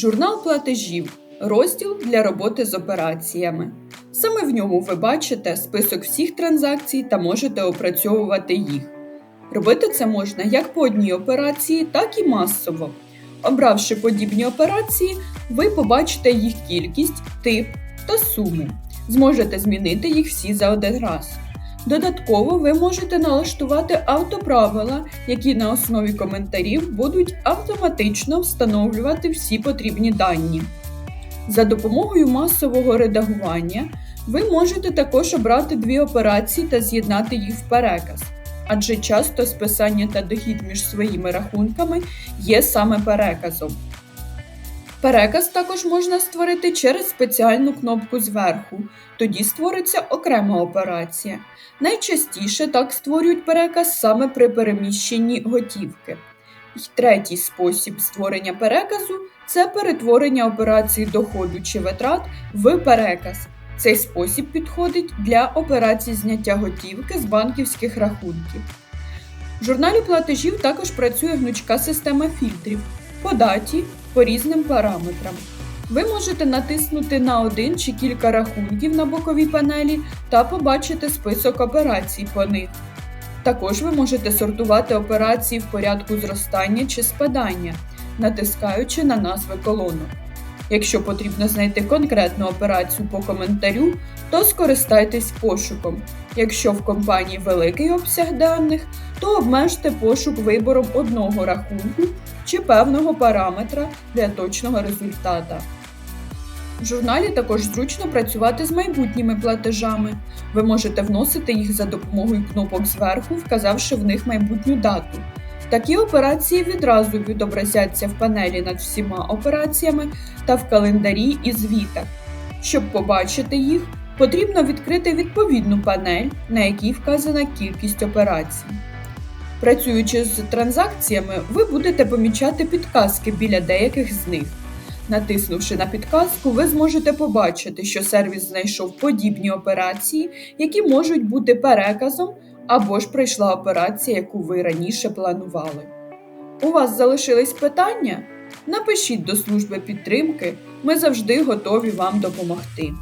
Журнал платежів розділ для роботи з операціями. Саме в ньому ви бачите список всіх транзакцій та можете опрацьовувати їх. Робити це можна як по одній операції, так і масово. Обравши подібні операції, ви побачите їх кількість, тип та суму. Зможете змінити їх всі за один раз. Додатково ви можете налаштувати автоправила, які на основі коментарів будуть автоматично встановлювати всі потрібні дані. За допомогою масового редагування ви можете також обрати дві операції та з'єднати їх в переказ, адже часто списання та дохід між своїми рахунками є саме переказом. Переказ також можна створити через спеціальну кнопку зверху, тоді створиться окрема операція. Найчастіше так створюють переказ саме при переміщенні готівки. І третій спосіб створення переказу це перетворення операції доходу чи витрат в переказ. Цей спосіб підходить для операцій зняття готівки з банківських рахунків. В журналі платежів також працює гнучка система фільтрів по даті, по різним параметрам. Ви можете натиснути на один чи кілька рахунків на боковій панелі та побачити список операцій по них. Також ви можете сортувати операції в порядку зростання чи спадання, натискаючи на назви колонок. Якщо потрібно знайти конкретну операцію по коментарю, то скористайтесь пошуком. Якщо в компанії великий обсяг даних, то обмежте пошук вибором одного рахунку чи певного параметра для точного результата. В журналі також зручно працювати з майбутніми платежами. Ви можете вносити їх за допомогою кнопок зверху, вказавши в них майбутню дату. Такі операції відразу відобразяться в панелі над всіма операціями та в календарі і звітах. Щоб побачити їх, потрібно відкрити відповідну панель, на якій вказана кількість операцій. Працюючи з транзакціями, ви будете помічати підказки біля деяких з них. Натиснувши на підказку, ви зможете побачити, що сервіс знайшов подібні операції, які можуть бути переказом або ж пройшла операція, яку ви раніше планували. У вас залишились питання? Напишіть до служби підтримки, ми завжди готові вам допомогти.